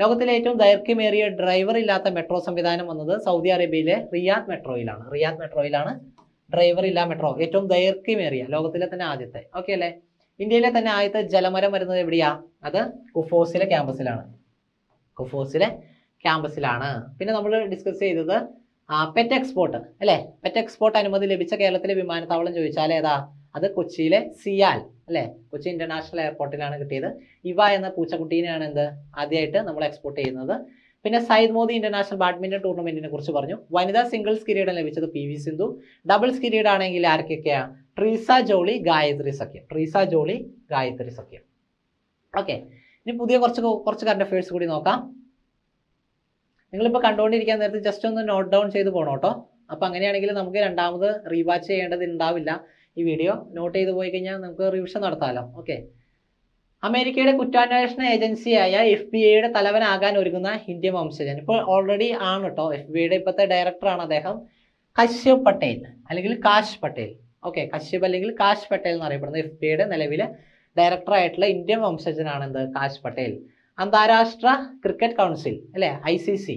[SPEAKER 1] ലോകത്തിലെ ഏറ്റവും ദൈർഘ്യമേറിയ ഡ്രൈവർ ഇല്ലാത്ത മെട്രോ സംവിധാനം വന്നത് സൗദി അറേബ്യയിലെ റിയാദ് മെട്രോയിലാണ്. റിയാദ് മെട്രോയിലാണ് ഡ്രൈവർ ഇല്ലാ മെട്രോ ഏറ്റവും ദൈർഘ്യമേറിയ ലോകത്തിലെ തന്നെ ആദ്യത്തെ. ഓക്കെ അല്ലേ? ഇന്ത്യയിലെ തന്നെ ആദ്യത്തെ ജലമരം വരുന്നത് എവിടെയാ? അത് കുഫോസിലെ ക്യാമ്പസിലാണ്. കുഫോസിലെ ക്യാമ്പസിലാണ്. പിന്നെ നമ്മൾ ഡിസ്കസ് ചെയ്തത് പെറ്റ് എക്സ്പോർട്ട് അല്ലേ? പെറ്റ് എക്സ്പോർട്ട് അനുമതി ലഭിച്ച കേരളത്തിലെ വിമാനത്താവളം ചോദിച്ചാൽ ഏതാ? അത് കൊച്ചിയിലെ സിയാൽ അല്ലേ? കൊച്ചി ഇന്റർനാഷണൽ എയർപോർട്ടിലാണ് കിട്ടിയത്. ഇവ എന്ന പൂച്ചക്കുട്ടീനെയാണ് എന്ത്? ആദ്യമായിട്ട് നമ്മൾ എക്സ്പോർട്ട് ചെയ്യുന്നത്. പിന്നെ സയ്യിദ് മോദി ഇന്റർനാഷണൽ ബാഡ്മിന്റൺ ടൂർണമെന്റിനെ കുറിച്ച് പറഞ്ഞു. വനിതാ സിംഗിൾസ് കിരീടം ലഭിച്ചത് പി വി സിന്ധു. ഡബിൾസ് കിരീടമാണെങ്കിൽ ആർക്കൊക്കെയാ? ട്രീസ ജോളി ഗായത്രി സഖ്യം. ട്രീസ ജോളി ഗായത്രി സഖ്യം. ഓക്കെ ഇനി പുതിയ കുറച്ച് കുറച്ച് കറണ്ട് അഫയേഴ്സ് കൂടി നോക്കാം. നിങ്ങളിപ്പോൾ കണ്ടുകൊണ്ടിരിക്കാൻ നേരത്തെ ജസ്റ്റ് ഒന്ന് നോട്ട് ഡൗൺ ചെയ്ത് പോകണം കേട്ടോ അപ്പോൾ അങ്ങനെയാണെങ്കിൽ നമുക്ക് രണ്ടാമത് റീവാച്ച് ചെയ്യേണ്ടത് ഉണ്ടാവില്ല ഈ വീഡിയോ നോട്ട് ചെയ്ത് പോയി കഴിഞ്ഞാൽ നമുക്ക് റിവിഷൻ നടത്താമല്ലോ ഓക്കെ അമേരിക്കയുടെ കുറ്റാന്വേഷണ ഏജൻസിയായ എഫ് ബി ഐയുടെ തലവനാകാൻ ഒരുങ്ങുന്ന ഇന്ത്യൻ വംശജൻ. ഇപ്പോൾ ഓൾറെഡി ആണ് കേട്ടോ എഫ് ബി ഐയുടെ ഇപ്പോഴത്തെ ഡയറക്ടറാണ് അദ്ദേഹം. കശ്യപ് പട്ടേൽ അല്ലെങ്കിൽ കാശ് പട്ടേൽ. ഓക്കെ കശ്യപ് അല്ലെങ്കിൽ കാശ് പട്ടേൽ എന്ന് അറിയപ്പെടുന്നത് എഫ് ബി ഐയുടെ നിലവിലെ ഡയറക്ടറായിട്ടുള്ള ഇന്ത്യൻ വംശജനാണ് എന്ത്? കാശ് പട്ടേൽ. അന്താരാഷ്ട്ര ക്രിക്കറ്റ് കൗൺസിൽ അല്ലേ? I C C.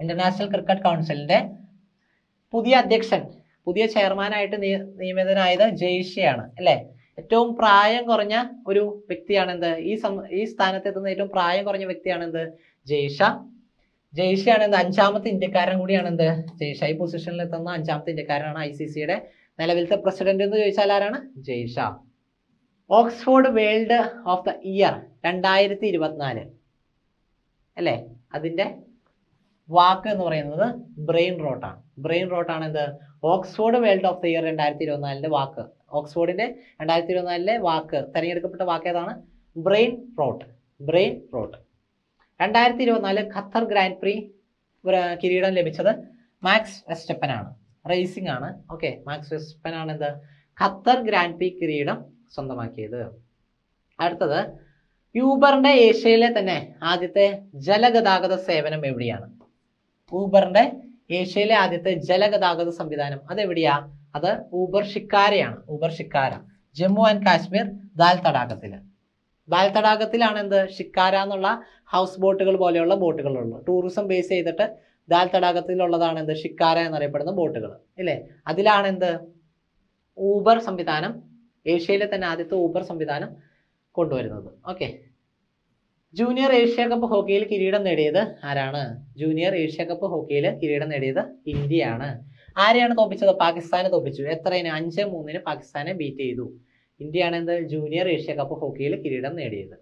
[SPEAKER 1] International cricket കൗൺസിലിന്റെ പുതിയ അധ്യക്ഷൻ പുതിയ ചെയർമാനായിട്ട് നിയ- നിയമിതനായത് ജയ്ഷയാണ് അല്ലേ? ഏറ്റവും പ്രായം കുറഞ്ഞ ഒരു വ്യക്തിയാണ് എന്ത്? ഈ ഈ സ്ഥാനത്ത് എത്തുന്ന ഏറ്റവും പ്രായം കുറഞ്ഞ വ്യക്തിയാണ് എന്ത്? ജയ്ഷ. ജയ്ഷയാണ് എന്ത്? അഞ്ചാമത്തെ ഇന്ത്യക്കാരൻ കൂടിയാണ് എന്ത്? ജയ്ഷ. ഈ പൊസിഷനിൽ എത്തുന്ന അഞ്ചാമത്തെ ഇന്ത്യക്കാരനാണ് ഐ സി സിയുടെ നിലവിലത്തെ പ്രസിഡന്റ് എന്ന് ചോദിച്ചാൽ ആരാണ്? Jay Shah. Oxford world of the year രണ്ടായിരത്തി ഇരുപത്തിനാല് അല്ലേ? അതിന്റെ വാക്ക് എന്ന് പറയുന്നത് ബ്രെയിൻ റോട്ടാണ്. ബ്രെയിൻ റോട്ടാണ് എന്ത്? Oxford word of the year രണ്ടായിരത്തി ഇരുപത്തിനാലിന്റെ വാക്ക്. ഓക്സ്ഫോർഡിന്റെ രണ്ടായിരത്തി ഇരുപത്തിനാലിലെ വാക്ക് തിരഞ്ഞെടുക്കപ്പെട്ട വാക്ക് ഏതാണ്? Brain rot. Brain rot. രണ്ടായിരത്തി ഇരുപത്തിനാല് ഖത്തർ ഗ്രാൻഡ് പ്രീ കിരീടം ലഭിച്ചത് മാക്സ് വെസ്റ്റപ്പനാണ്. റേസിംഗ് ആണ്. ഓക്കെ മാക്സ് വെസ്റ്റപ്പനാണ് എന്ത്? ഖത്തർ ഗ്രാൻഡ് പ്രീ കിരീടം സ്വന്തമാക്കിയത്. അടുത്തത് യൂബറിന്റെ ഏഷ്യയിലെ തന്നെ ആദ്യത്തെ ജലഗതാഗത സേവനം എവിടെയാണ്? ഊബറിന്റെ ഏഷ്യയിലെ ആദ്യത്തെ ജലഗതാഗത സംവിധാനം. അതെവിടെയാ? അത് ഊബർ ഷിക്കാരയാണ് ഊബർ ഷിക്കാര ജമ്മു ആൻഡ് കാശ്മീർ ദാൽ തടാകത്തിൽ ദാൽ തടാകത്തിലാണ് എന്ത് ഷിക്കാര എന്നുള്ള ഹൗസ് ബോട്ടുകൾ പോലെയുള്ള ബോട്ടുകളുള്ളത് ടൂറിസം ബേസ് ചെയ്തിട്ട് ദാൽ തടാകത്തിലുള്ളതാണ് എന്ത് ഷിക്കാര എന്നറിയപ്പെടുന്ന ബോട്ടുകൾ ഇല്ലേ? അതിലാണ് എന്ത് ഊബർ സംവിധാനം. ഏഷ്യയിലെ തന്നെ ആദ്യത്തെ ഊബർ സംവിധാനം കൊണ്ടുവരുന്നത്. ഓക്കെ. ജൂനിയർ ഏഷ്യ കപ്പ് ഹോക്കിയിൽ കിരീടം നേടിയത് ആരാണ്? ജൂനിയർ ഏഷ്യ കപ്പ് ഹോക്കിയിൽ കിരീടം നേടിയത് ഇന്ത്യയാണ്. ആരെയാണ് തോപ്പിച്ചത്? പാകിസ്ഥാനെ തോപ്പിച്ചു. എത്രയിന് അഞ്ച് മൂന്നിന് പാകിസ്ഥാനെ ബീറ്റ് ചെയ്തു. ഇന്ത്യയാണ് എന്ത്? ജൂനിയർ ഏഷ്യ കപ്പ് ഹോക്കിയിൽ കിരീടം നേടിയത്.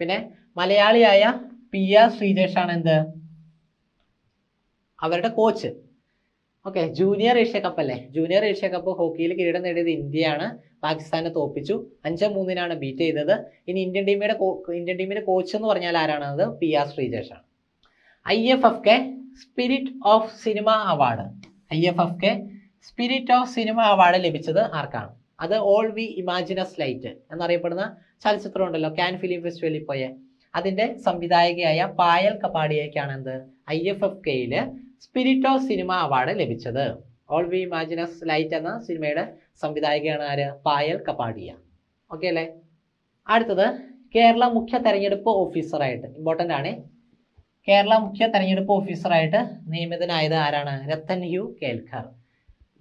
[SPEAKER 1] പിന്നെ മലയാളിയായ പി ആർ ശ്രീജേഷ് ആണ് എന്ത്? അവരുടെ coach okay junior Asia cup അല്ലേ? ജൂനിയർ ഏഷ്യ കപ്പ് ഹോക്കിയിൽ കിരീടം നേടിയത് ഇന്ത്യയാണ്. പാകിസ്ഥാനെ തോപ്പിച്ചു. അഞ്ച് മൂന്നിനാണ് ബീറ്റ് ചെയ്തത്. ഇനി ഇന്ത്യൻ ടീമിയുടെ ഇന്ത്യൻ ടീമിന്റെ കോച്ച് എന്ന് പറഞ്ഞാൽ ആരാണത് പി ആർ ശ്രീജേഷ് ആണ്. I F F K spirit of cinema award I F F K spirit of cinema award ലഭിച്ചത് ആർക്കാണ്? അത് ഓൾ വി ഇമാജിനസ് ലൈറ്റ് എന്നറിയപ്പെടുന്ന ചലച്ചിത്രം ഉണ്ടല്ലോ കാൻ ഫിലിം ഫെസ്റ്റിവലിൽ പോയ. അതിന്റെ സംവിധായകയായ പായൽ കപാടിയയ്ക്കാണ് എന്ത്? ഐ എഫ് എഫ് കെയിൽ സ്പിരിറ്റ് ഓഫ് സിനിമ അവാർഡ് ലഭിച്ചത്. All we imagine as light എന്ന സിനിമയുടെ സംവിധായകയാണ് ആര്? പായൽ കപാടിയ ഓക്കെ അല്ലേ? അടുത്തത് കേരള മുഖ്യ തെരഞ്ഞെടുപ്പ് ഓഫീസറായിട്ട് ഇമ്പോർട്ടന്റ് ആണ്. കേരള മുഖ്യ തെരഞ്ഞെടുപ്പ് ഓഫീസറായിട്ട് നിയമിതനായത് ആരാണ്? Ratan U Kelkar.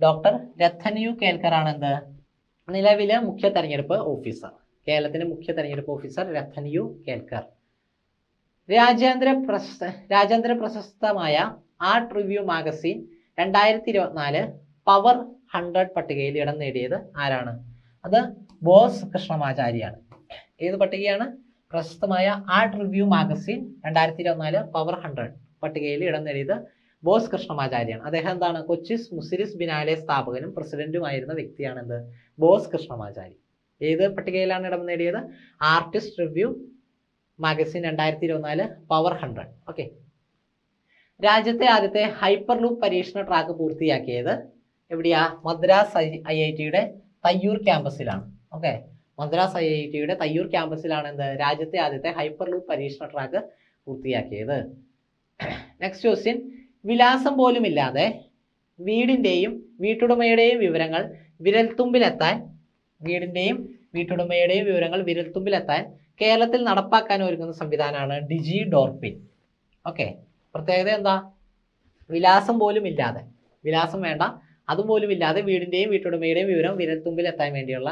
[SPEAKER 1] Doctor Ratan U Kelkar ആണ് എന്ത്? നിലവിലെ മുഖ്യ തെരഞ്ഞെടുപ്പ് ഓഫീസർ. കേരളത്തിന്റെ മുഖ്യ തെരഞ്ഞെടുപ്പ് ഓഫീസർ രത്തൻ യു കേൽക്കർ. രാജ്യാന്തര പ്രശസ്ത രാജ്യാന്തര പ്രശസ്തമായ ആർട്ട് റിവ്യൂ മാഗസിൻ രണ്ടായിരത്തി ഇരുപത്തിനാല് പവർ ഹൺഡ്രഡ് പട്ടികയിൽ ഇടം നേടിയത് ആരാണ്? അത് ബോസ് കൃഷ്ണമാചാര്യാണ്. ഏത് പട്ടികയാണ്? പ്രശസ്തമായ ആർട്ട് റിവ്യൂ മാഗസിൻ രണ്ടായിരത്തി ഇരുപത്തിനാല് പവർ ഹൺഡ്രഡ് പട്ടികയിൽ ഇടം നേടിയത് ബോസ് കൃഷ്ണമാചാര്യാണ്. അദ്ദേഹം എന്താണ്? കൊച്ചിസ് മുസിരിസ് ബിനാലെ സ്ഥാപകനും പ്രസിഡന്റുമായിരുന്ന വ്യക്തിയാണ് എന്ത് ബോസ് കൃഷ്ണമാചാരി. ഏത് പട്ടികയിലാണ് ഇടം നേടിയത്? ആർട്ടിസ്റ്റ് റിവ്യൂ മാഗസിൻ രണ്ടായിരത്തി ഇരുപത്തിനാല് പവർ ഹൺഡ്രഡ്. ഓക്കെ. രാജ്യത്തെ ആദ്യത്തെ ഹൈപ്പർ ലൂപ്പ് പരീക്ഷണ ട്രാക്ക് പൂർത്തിയാക്കിയത് എവിടെയാ? മദ്രാസ് ഐ ഐ ടിയുടെ തയ്യൂർ ക്യാമ്പസിലാണ്. ഓക്കെ മദ്രാസ് ഐ ഐ ടിയുടെ തയ്യൂർ ക്യാമ്പസിലാണ് എന്ത്? രാജ്യത്തെ ആദ്യത്തെ ഹൈപ്പർ ലൂപ്പ് പരീക്ഷണ ട്രാക്ക് പൂർത്തിയാക്കിയത്. നെക്സ്റ്റ് ക്വസ്റ്റ്യൻ വിലാസം പോലും ഇല്ലാതെ വീടിന്റെയും വീട്ടുടമയുടെയും വിവരങ്ങൾ വിരൽത്തുമ്പിലെത്താൻ വീടിന്റെയും വീട്ടുടമയുടെയും വിവരങ്ങൾ വിരൽത്തുമ്പിലെത്താൻ കേരളത്തിൽ നടപ്പാക്കാൻ ഒരുങ്ങുന്ന സംവിധാനമാണ് ഡിജി ഡോർപിൻ. ഓക്കെ പ്രത്യേകത എന്താ? വിലാസം പോലും ഇല്ലാതെ. വിലാസം വേണ്ട. അതുപോലും ഇല്ലാതെ വീടിന്റെയും വീട്ടുടമയുടെയും വിവരം വിരൽത്തുമ്പിൽ എത്താൻ വേണ്ടിയുള്ള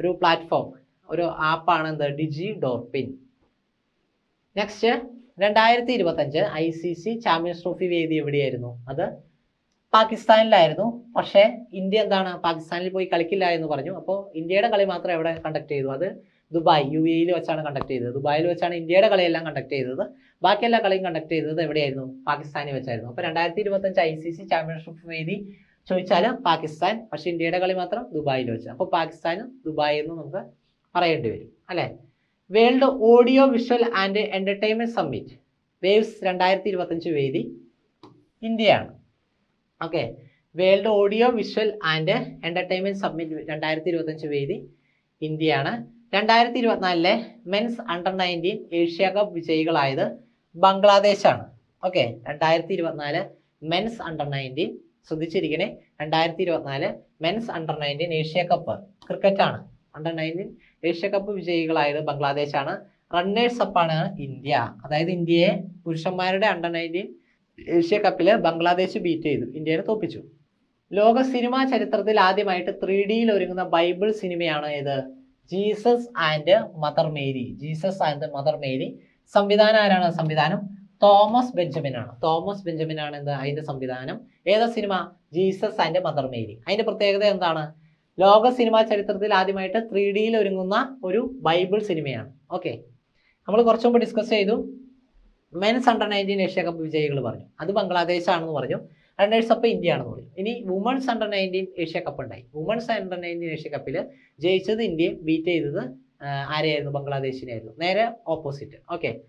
[SPEAKER 1] ഒരു പ്ലാറ്റ്ഫോം ഒരു ആപ്പാണ് എന്താ? ഡിജി ഡോർപിൻ നെക്സ്റ്റ് രണ്ടായിരത്തി ഇരുപത്തഞ്ച് I C C champions trophy വേദി എവിടെയായിരുന്നു? അത് പാകിസ്ഥാനിലായിരുന്നു. പക്ഷേ ഇന്ത്യ എന്താണ്? പാകിസ്ഥാനിൽ പോയി കളിക്കില്ല എന്ന് പറഞ്ഞു. അപ്പോൾ ഇന്ത്യയുടെ കളി മാത്രം എവിടെ കണ്ടക്ട് ചെയ്തു? അത് ദുബായ് യു എയിൽ വെച്ചാണ് കണ്ടക്ട് ചെയ്തത്. ദുബായിൽ വെച്ചാണ് ഇന്ത്യയുടെ കളിയെല്ലാം കണ്ടക്ട് ചെയ്തത്. ബാക്കി എല്ലാ കളിയും കണ്ടക്ട് ചെയ്തത് എവിടെയായിരുന്നു? പാകിസ്ഥാനിൽ വെച്ചായിരുന്നു. അപ്പോൾ രണ്ടായിരത്തി ഇരുപത്തഞ്ച് ഐ സി സി ചാമ്പ്യൻഷിപ്പ് വേദി ചോദിച്ചാൽ പാകിസ്ഥാൻ പക്ഷെ ഇന്ത്യയുടെ കളി മാത്രം ദുബായിൽ വെച്ച്. അപ്പോൾ പാകിസ്ഥാനും ദുബായി എന്ന് നമുക്ക് പറയേണ്ടി വരും. അല്ലേ? World audio visual and entertainment summit Waves രണ്ടായിരത്തി ഇരുപത്തഞ്ച് വേദി ഇന്ത്യയാണ്. Okay? World audio visual and entertainment summit രണ്ടായിരത്തി ഇരുപത്തഞ്ച് വേദി ഇന്ത്യയാണ്. രണ്ടായിരത്തി ഇരുപത്തിനാലിലെ men's under nineteen Asia cup വിജയികളായത് ബംഗ്ലാദേശാണ്. ഓക്കെ രണ്ടായിരത്തി ഇരുപത്തിനാല് മെൻസ് അണ്ടർ നയന്റീൻ ശ്രദ്ധിച്ചിരിക്കണേ. രണ്ടായിരത്തി ഇരുപത്തിനാല് men's under nineteen Asia cup ക്രിക്കറ്റാണ് അണ്ടർ നയന്റീൻ ഏഷ്യ കപ്പ് വിജയികളായത് ബംഗ്ലാദേശാണ്. റണ്ണേഴ്സ് അപ്പാണ് ഇന്ത്യ. അതായത് ഇന്ത്യയെ പുരുഷന്മാരുടെ അണ്ടർ നയന്റീൻ ഏഷ്യ കപ്പിൽ ബംഗ്ലാദേശ് ബീറ്റ് ചെയ്തു. ഇന്ത്യയെ തോപ്പിച്ചു. ലോക സിനിമാ ചരിത്രത്തിൽ ആദ്യമായിട്ട് ത്രീ ഡിയിൽ ഒരുങ്ങുന്ന ബൈബിൾ സിനിമയാണ് ഏത്? Jesus and mother Mary. Jesus and mother Mary. സംവിധാനം ആരാണ്? സംവിധാനം തോമസ് ബെഞ്ചമിൻ ആണ് തോമസ് ബെഞ്ചമിൻ ആണ് എന്ത് അതിന്റെ സംവിധാനം. ഏതാ cinema? Jesus and mother Mary. അതിന്റെ പ്രത്യേകത എന്താണ്? ലോക സിനിമാ ചരിത്രത്തിൽ ആദ്യമായിട്ട് ത്രീ ഡിയിൽ ഒരുങ്ങുന്ന ഒരു ബൈബിൾ സിനിമയാണ്. ഓക്കെ. നമ്മൾ കുറച്ചു മുമ്പ് ഡിസ്കസ് ചെയ്തു. Men's under nineteen Asia cup വിജയികൾ പറഞ്ഞു. അത് ബംഗ്ലാദേശ് ആണെന്ന് പറഞ്ഞു. റണ്ണേഴ്സ് അപ്പ് ആണ് പറഞ്ഞു ഇനി women's under nineteen Asia cup ഉണ്ടായി. വുമൺസ് അണ്ടർ നയന്റീൻ ഏഷ്യ കപ്പിൽ ജയിച്ചത് ഇന്ത്യയും ബീറ്റ് ചെയ്തത് ആരെയായിരുന്നു? ബംഗ്ലാദേശിനെയായിരുന്നു. നേരെ ഓപ്പോസിറ്റ് ഓക്കെ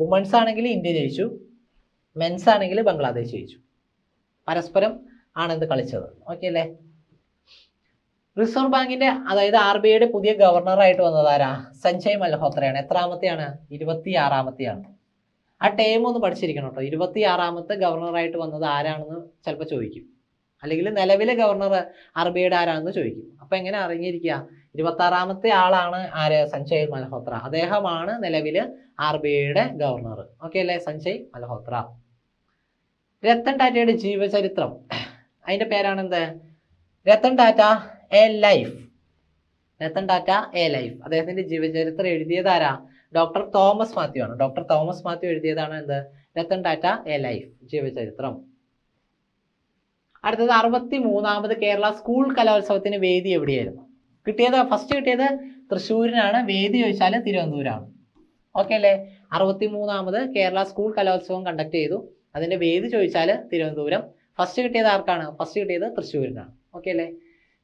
[SPEAKER 1] വുമൺസ് ആണെങ്കിൽ ഇന്ത്യ ജയിച്ചു. മെൻസ് ആണെങ്കിൽ ബംഗ്ലാദേശ് ജയിച്ചു. പരസ്പരം ആണ് ഇത് കളിച്ചത്. ഓക്കെ അല്ലേ? റിസർവ് ബാങ്കിന്റെ അതായത് ആർ ബി ഐയുടെ പുതിയ ഗവർണറായിട്ട് വന്നത് ആരാ? സഞ്ജയ് മൽഹോത്രയാണ്. എത്രാമത്തെയാണ്? ഇരുപത്തി ആറാമത്തെയാണ് ആ ടേം ഒന്ന് പഠിച്ചിരിക്കണം കേട്ടോ ഇരുപത്തി ആറാമത്തെ ഗവർണറായിട്ട് വന്നത് ആരാണെന്ന് ചിലപ്പോൾ ചോദിക്കും. അല്ലെങ്കിൽ നിലവിലെ ഗവർണർ ആർ ബി ഐയുടെ ആരാണെന്ന് ചോദിക്കും. അപ്പം എങ്ങനെ അറിഞ്ഞിരിക്കുക? ഇരുപത്തി ആറാമത്തെ ആളാണ് ആര്? സഞ്ജയ് മൽഹോത്ര. അദ്ദേഹമാണ് നിലവിൽ ആർ ബി ഐയുടെ ഗവർണർ ഓക്കെ അല്ലേ? സഞ്ജയ് മൽഹോത്ര. രത്തൻ ടാറ്റയുടെ ജീവചരിത്രം. അതിന്റെ പേരാണ് എന്ത് Ratan Tata a life. Ratan Tata a life. അദ്ദേഹത്തിന്റെ ജീവചരിത്രം എഴുതിയത് ആരാ? ഡോക്ടർ തോമസ് മാത്യു ആണ്. ഡോക്ടർ തോമസ് മാത്യു എഴുതിയതാണ് എന്ത്? രത്തൻ ടാറ്റ എ ലൈഫ് ജീവചരിത്രം. അടുത്തത് അറുപത്തി മൂന്നാമത് കേരള സ്കൂൾ കലോത്സവത്തിന് വേദി എവിടെയായിരുന്നു? കിട്ടിയത് ഫസ്റ്റ് കിട്ടിയത് തൃശ്ശൂരിനാണ്. വേദി ചോദിച്ചാൽ തിരുവനന്തപുരമാണ് ഓക്കെ അല്ലേ? അറുപത്തി മൂന്നാമത് കേരള സ്കൂൾ കലോത്സവം കണ്ടക്ട് ചെയ്തു. അതിന്റെ വേദി ചോദിച്ചാൽ തിരുവനന്തപുരം. ഫസ്റ്റ് കിട്ടിയത് ആർക്കാണ്? ഫസ്റ്റ് കിട്ടിയത് തൃശ്ശൂരിനാണ്. ഓക്കെ അല്ലേ?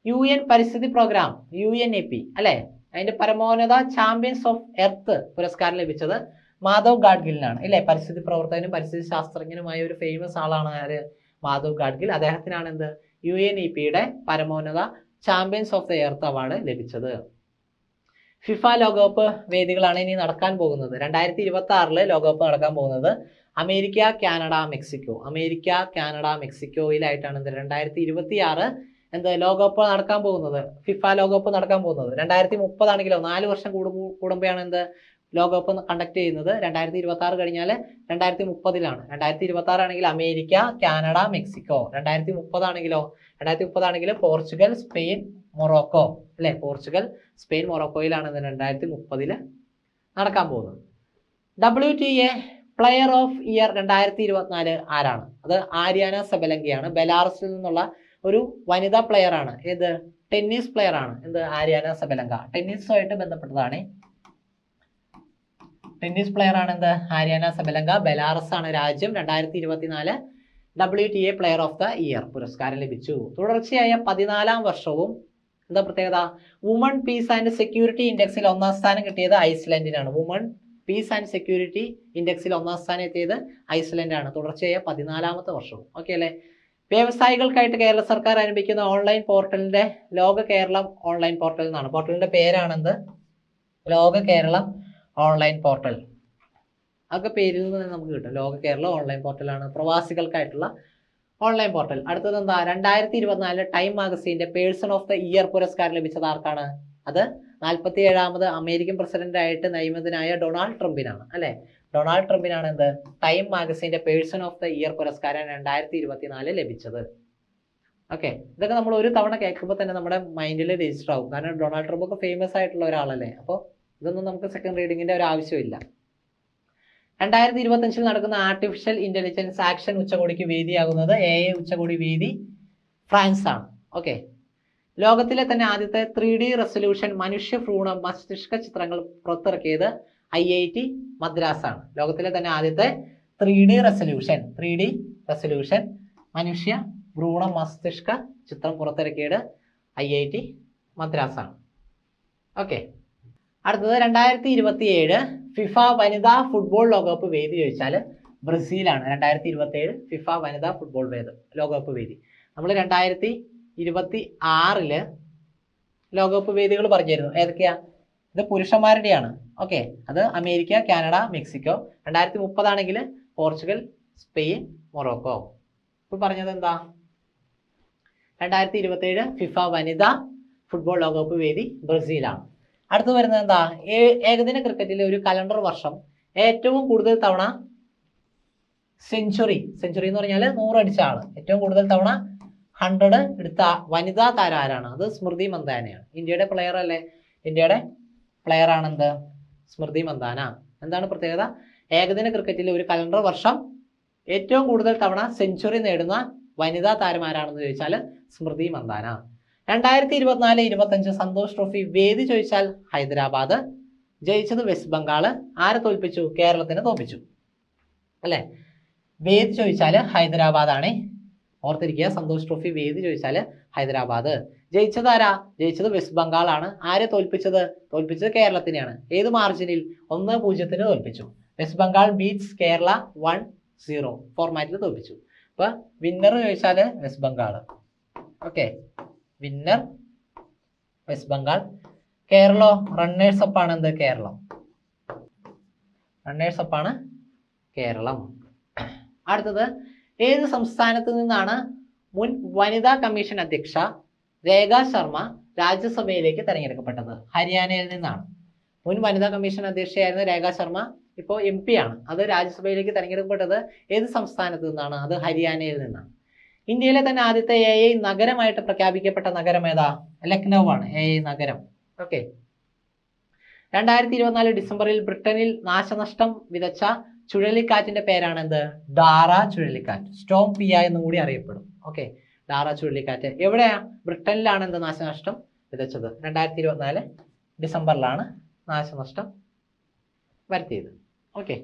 [SPEAKER 1] യു എൻ പരിസ്ഥിതി programme U N E P അല്ലേ? അതിന്റെ പരമോന്നത ചാമ്പ്യൻസ് ഓഫ് എർത്ത് പുരസ്കാരം ലഭിച്ചത് മാധവ് ഗാഡ്ഗിലിനാണ്. ഇല്ലേ? പരിസ്ഥിതി പ്രവർത്തകനും പരിസ്ഥിതി ശാസ്ത്രജ്ഞനുമായ ഒരു ഫേമസ് ആളാണ് ആര്? മാധവ് ഗാഡ്ഗിൽ. അദ്ദേഹത്തിനാണ് എന്ത്? യു എൻ ഇ പിയുടെ പരമോന്നത champions of the earth award ലഭിച്ചത്. ഫിഫ ലോകകപ്പ് വേദികളാണ് ഇനി നടക്കാൻ പോകുന്നത്. രണ്ടായിരത്തി ഇരുപത്തി ആറിൽ ലോകകപ്പ് നടക്കാൻ പോകുന്നത് America Canada Mexico. America Canada മെക്സിക്കോയിലായിട്ടാണ് എന്ത്? രണ്ടായിരത്തി ഇരുപത്തി ആറ് എന്ത് ലോകകപ്പ് നടക്കാൻ പോകുന്നത്? ഫിഫ ലോകകപ്പ് നടക്കാൻ പോകുന്നത്. രണ്ടായിരത്തി മുപ്പതാണെങ്കിലോ നാല് വർഷം കൂടുമ്പോ കൂടുമ്പോഴാണ് എന്ത് ലോകകപ്പ് കണ്ടക്ട് ചെയ്യുന്നത്. രണ്ടായിരത്തി ഇരുപത്തി ആറ് കഴിഞ്ഞാൽ രണ്ടായിരത്തി മുപ്പതിലാണ് രണ്ടായിരത്തി ഇരുപത്തി ആറാണെങ്കിൽ അമേരിക്ക കാനഡ മെക്സിക്കോ. രണ്ടായിരത്തി മുപ്പതാണെങ്കിലോ രണ്ടായിരത്തി മുപ്പതാണെങ്കിൽ പോർച്ചുഗൽ സ്പെയിൻ മൊറോക്കോ. അല്ലെ? പോർച്ചുഗൽ സ്പെയിൻ മൊറോക്കോയിലാണ് രണ്ടായിരത്തി മുപ്പതിൽ നടക്കാൻ പോകുന്നത്. W T A player of year രണ്ടായിരത്തി ഇരുപത്തിനാല് ആരാണ്? അത് ആര്യാന സബലങ്കയാണ്. ബെലാറസിൽ നിന്നുള്ള ഒരു വനിതാ പ്ലെയർ ആണ്. ഏത്? ടെന്നീസ് പ്ലെയർ ആണ്. എന്ത്? Aryna Sabalenka. ടെന്നീസുമായിട്ട് ബന്ധപ്പെട്ടതാണ്. ടെന്നീസ് പ്ലെയർ ആണ് എന്ത്? Aryna Sabalenka. ബെലാറസ് ആണ് രാജ്യം. രണ്ടായിരത്തി ഇരുപത്തിനാല് W T A player of the year പുരസ്കാരം ലഭിച്ചു. തുടർച്ചയായ പതിനാലാം വർഷവും എന്താ പ്രത്യേകത? വുമൺ പീസ് ആൻഡ് സെക്യൂരിറ്റി ഇൻഡെക്സിൽ ഒന്നാം സ്ഥാനം കിട്ടിയത് ഐസ്ലൻഡിനാണ്. വുമൺ പീസ് ആൻഡ് സെക്യൂരിറ്റി ഇൻഡെക്സിൽ ഒന്നാം സ്ഥാനം എത്തിയത് ഐസ്ലൻഡാണ്. തുടർച്ചയായ പതിനാലാമത്തെ വർഷവും. ഓക്കെ അല്ലേ? വ്യവസായികൾക്കായിട്ട് കേരള സർക്കാർ ആരംഭിക്കുന്ന ഓൺലൈൻ പോർട്ടലിന്റെ ലോക കേരളം ഓൺലൈൻ പോർട്ടൽ എന്നാണ്. പോർട്ടലിന്റെ പേരാണെന്ത്? ലോക കേരളം ഓൺലൈൻ പോർട്ടൽ. അതൊക്കെ പേരിൽ നിന്ന് തന്നെ നമുക്ക് കിട്ടും. ലോക കേരളം ഓൺലൈൻ പോർട്ടലാണ്. പ്രവാസികൾക്കായിട്ടുള്ള ഓൺലൈൻ പോർട്ടൽ. അടുത്തത് എന്താ? രണ്ടായിരത്തി ഇരുപത്തിനാലിലെ ടൈം മാഗസീന്റെ പേഴ്സൺ ഓഫ് ദ ഇയർ പുരസ്കാരം ലഭിച്ചത് ആർക്കാണ്? അത് നാൽപ്പത്തി ഏഴാമത് അമേരിക്കൻ പ്രസിഡന്റായിട്ട് നിയമിതനായ ഡൊണാൾഡ് ട്രംപിനാണ്. അല്ലെ? ഡൊണാൾഡ് ട്രംപിനാണ് എന്ത്? ടൈം മാഗസിന്റെ പേഴ്സൺ ഓഫ് ദ ഇയർ പുരസ്കാരം രണ്ടായിരത്തി ഇരുപത്തിനാല് ലഭിച്ചത്. ഓക്കെ. ഇതൊക്കെ നമ്മൾ ഒരു തവണ കേൾക്കുമ്പോൾ തന്നെ നമ്മുടെ മൈൻഡിൽ രജിസ്റ്റർ ആവും. കാരണം ഡൊണാൾഡ് ട്രംപ് ഒക്കെ ഫേമസ് ആയിട്ടുള്ള ഒരാളല്ലേ. അപ്പോൾ ഇതൊന്നും നമുക്ക് സെക്കൻഡ് റീഡിങ്ങിന്റെ ഒരു ആവശ്യമില്ല. രണ്ടായിരത്തി ഇരുപത്തഞ്ചിൽ നടക്കുന്ന ആർട്ടിഫിഷ്യൽ ഇന്റലിജൻസ് ആക്ഷൻ ഉച്ചകോടിക്ക് വേദിയാകുന്നത് എ എ ഉച്ചകോടി വേദി ഫ്രാൻസ് ആണ് ഓക്കെ. ലോകത്തിലെ തന്നെ ആദ്യത്തെ ത്രീ ഡി റെസൊല്യൂഷൻ മനുഷ്യ ഭ്രൂണ മസ്തിഷ്ക ചിത്രങ്ങൾ പുറത്തിറക്കിയത് ഐ ഐ ടി മദ്രാസ് ആണ് ലോകത്തിലെ തന്നെ ആദ്യത്തെ three D resolution. Three D resolution. മനുഷ്യ ഭ്രൂണ മസ്തിഷ്ക ചിത്രം പുറത്തിറക്കിയത് ഐ ഐ ടി മദ്രാസ് ആണ് ഓക്കെ. അടുത്തത് രണ്ടായിരത്തി ഇരുപത്തി ഏഴ് ഫിഫ വനിതാ ഫുട്ബോൾ ലോകകപ്പ് വേദി ചോദിച്ചാൽ ബ്രസീലാണ്. രണ്ടായിരത്തി ഇരുപത്തി ഏഴ് ഫിഫ വനിതാ ഫുട്ബോൾ വേദ ലോകകപ്പ് വേദി. നമ്മൾ രണ്ടായിരത്തി ഇരുപത്തി ആറിൽ ലോകകപ്പ് വേദികൾ പറഞ്ഞിരുന്നു. ഏതൊക്കെയാ? ഇത് പുരുഷന്മാരുടെയാണ്. ഓക്കെ അത് അമേരിക്ക കാനഡ മെക്സിക്കോ. രണ്ടായിരത്തി മുപ്പതാണെങ്കിൽ പോർച്ചുഗൽ സ്പെയിൻ മൊറോക്കോ. ഇപ്പൊ പറഞ്ഞത് എന്താ? രണ്ടായിരത്തി ഇരുപത്തേഴ് ഫിഫ വനിതാ ഫുട്ബോൾ ലോകകപ്പ് വേദി ബ്രസീലാണ്. അടുത്ത് വരുന്നത് എന്താ? ഏകദിന ക്രിക്കറ്റിലെ ഒരു കലണ്ടർ വർഷം. ഏറ്റവും കൂടുതൽ തവണ സെഞ്ചുറി. സെഞ്ചുറി എന്ന് പറഞ്ഞാൽ നൂറടിച്ച ആൾ. ഏറ്റവും കൂടുതൽ തവണ ഹൺഡ്രഡ് എടുത്ത വനിതാ താരം ആരാണ്? അത് സ്മൃതി മന്ദാനയാണ്. ഇന്ത്യയുടെ പ്ലെയർ അല്ലേ? ഇന്ത്യയുടെ പ്ലെയർ ആണെന്ത്? സ്മൃതി മന്ദാന. എന്താണ് പ്രത്യേകത? ഏകദിന ക്രിക്കറ്റിൽ ഒരു കലണ്ടർ വർഷം ഏറ്റവും കൂടുതൽ തവണ സെഞ്ചുറി നേടുന്ന വനിതാ താരമാരാണെന്ന് ചോദിച്ചാൽ സ്മൃതി മന്ദാന. രണ്ടായിരത്തി ഇരുപത്തിനാല് ഇരുപത്തഞ്ച് സന്തോഷ് ട്രോഫി വേദി ചോദിച്ചാൽ ഹൈദരാബാദ്. ജയിച്ചത് വെസ്റ്റ് ബംഗാൾ ആരെ തോൽപ്പിച്ചു? കേരളത്തിനെ തോൽപ്പിച്ചു. അല്ലേ? വേദി ചോദിച്ചാൽ ഹൈദരാബാദാണ് ആണ്. ഓർത്തിരിക്കുക സന്തോഷ് ട്രോഫി വേദി ചോദിച്ചാൽ ഹൈദരാബാദ്. ജയിച്ചത് ആരാ ജയിച്ചത് വെസ്റ്റ് ബംഗാളാണ്. ആരെ തോൽപ്പിച്ചത്? തോൽപ്പിച്ചത് കേരളത്തിനെയാണ്. ഏത് മാർജിനിൽ ഒന്ന് പൂജ്യത്തിന് തോൽപ്പിച്ചു. West Bengal beats Kerala one zero ഫോർമാറ്റിൽ തോൽപ്പിച്ചു. അപ്പൊ വിന്നർ ചോദിച്ചാൽ west Bengal okay winner west Bengal. കേരളോ? Runners ആണ് എന്ത്? കേരളം. റണ്ണേഴ്സ് ആണ് കേരളം. അടുത്തത് ഏത് സംസ്ഥാനത്ത് നിന്നാണ് മുൻ വനിതാ കമ്മീഷൻ അധ്യക്ഷ രേഖ ശർമ്മ രാജ്യസഭയിലേക്ക് തെരഞ്ഞെടുക്കപ്പെട്ടത്. ഹരിയാനയിൽ നിന്നാണ്. മുൻ വനിതാ കമ്മീഷൻ അധ്യക്ഷയായിരുന്ന രേഖ ശർമ്മ ഇപ്പോൾ എം പി ആണ്. അത് രാജ്യസഭയിലേക്ക് തെരഞ്ഞെടുക്കപ്പെട്ടത് ഏത് സംസ്ഥാനത്ത് നിന്നാണ്? അത് ഹരിയാനയിൽ നിന്നാണ്. ഇന്ത്യയിലെ തന്നെ ആദ്യത്തെ എ ഐ നഗരമായിട്ട് പ്രഖ്യാപിക്കപ്പെട്ട നഗരം ഏതാ? ലക്നൗ ആണ്. എ ഐ നഗരം. ഓക്കെ. രണ്ടായിരത്തി ഇരുപത്തിനാല് ഡിസംബറിൽ ബ്രിട്ടനിൽ നാശനഷ്ടം വിതച്ച ചുഴലിക്കാറ്റിന്റെ പേരാണ് എന്ത് ഡാറ ചുഴലിക്കാറ്റ്. സ്റ്റോം പിയ എന്നും കൂടി അറിയപ്പെടും. ഓക്കെ. ഡാറ ചുഴലിക്കാറ്റ്. എവിടെയാ? ബ്രിട്ടനിലാണ് എന്ത് നാശനഷ്ടം വിതച്ചത്? രണ്ടായിരത്തി ഇരുപത്തിനാല് ഡിസംബറിലാണ് നാശനഷ്ടം വരുത്തിയത്. ഓക്കെ.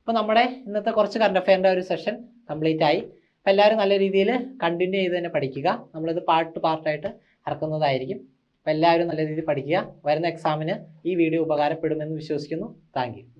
[SPEAKER 1] അപ്പോൾ നമ്മുടെ ഇന്നത്തെ കുറച്ച് കറണ്ട് അഫെയറിന്റെ ഒരു സെഷൻ കംപ്ലീറ്റ് ആയി. അപ്പോൾ എല്ലാവരും നല്ല രീതിയിൽ കണ്ടിന്യൂ ചെയ്ത് തന്നെ പഠിക്കുക. നമ്മളിത് പാർട്ട് പാർട്ടായിട്ട് ഇറക്കുന്നതായിരിക്കും. അപ്പോൾ എല്ലാവരും നല്ല രീതിയിൽ പഠിക്കുക. വരുന്ന എക്സാമിന് ഈ വീഡിയോ ഉപകാരപ്പെടുമെന്ന് വിശ്വസിക്കുന്നു. താങ്ക്